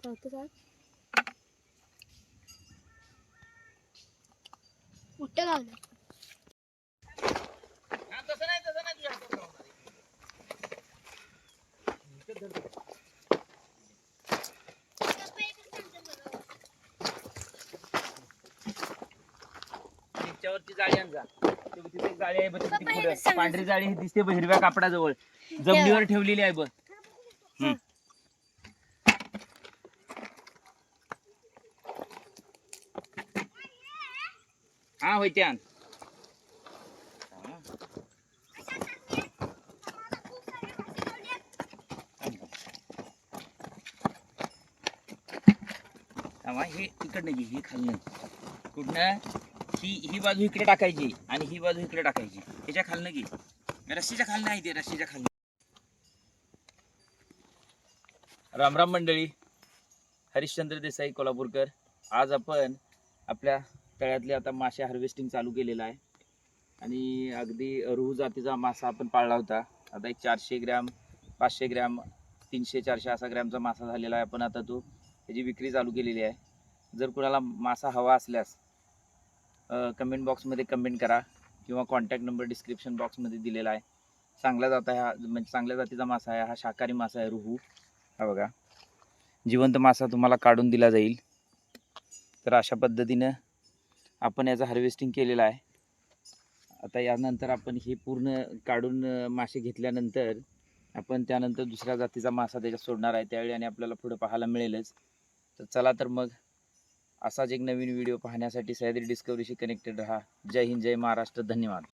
चौथं सात मोठं लावलं तसं नाही तसं नाही तुझ्या हातात लावणार आहे. त्याच्यावरती जाळी तिथे जाळी आहे बघ तिथे पुढं पांढरी जाळी दिसते हिरव्या कापडाजवळ. जमिनीवर ठेवलेली आहे बघ. हा होय हे इकडनं घे हे खालनं. कुठनं? ही ही बाजू इकडे टाकायची आणि ही बाजू इकडे टाकायची. ह्याच्या खालनं घे. रस्सीच्या खालनं आहे ते रस्सीच्या खालनं. राम राम मंडळी. हरिश्चंद्र देसाई कोल्हापूरकर. आज आपण आपल्या तळ्यातले आता मासे हार्वेस्टिंग चालू केलेलं आहे. आणि अगदी रुहू जातीचा मासा आपण पाळला होता. आता एक चारशे ग्रॅम पाचशे ग्रॅम तीनशे चारशे असा ग्रॅमचा मासा झालेला आहे आपण आता तो. त्याची विक्री चालू केलेली आहे. जर कुणाला मासा हवा असल्यास कमेंट बॉक्समध्ये कमेंट करा किंवा कॉन्टॅक्ट नंबर डिस्क्रिप्शन बॉक्समध्ये दिलेला आहे. चांगल्या जाता हा म्हणजे चांगल्या जातीचा मासा आहे. हा शाकाहारी मासा आहे रुहू. हा बघा. जिवंत मासा तुम्हाला काढून दिला जाईल. तर अशा पद्धतीनं आपण याचं हार्वेस्टिंग केलेलं आहे. आता यानंतर आपण हे पूर्ण काढून मासे घेतल्यानंतर आपण त्यानंतर दुसऱ्या जातीचा मासा त्याच्यात सोडणार आहे. त्यावेळी आणि आपल्याला पुढं पाहायला मिळेलच. तर चला तर मग असाच एक नवीन व्हिडिओ पाहण्यासाठी सह्याद्री डिस्कवरीशी कनेक्टेड राहा. जय हिंद जय महाराष्ट्र. धन्यवाद.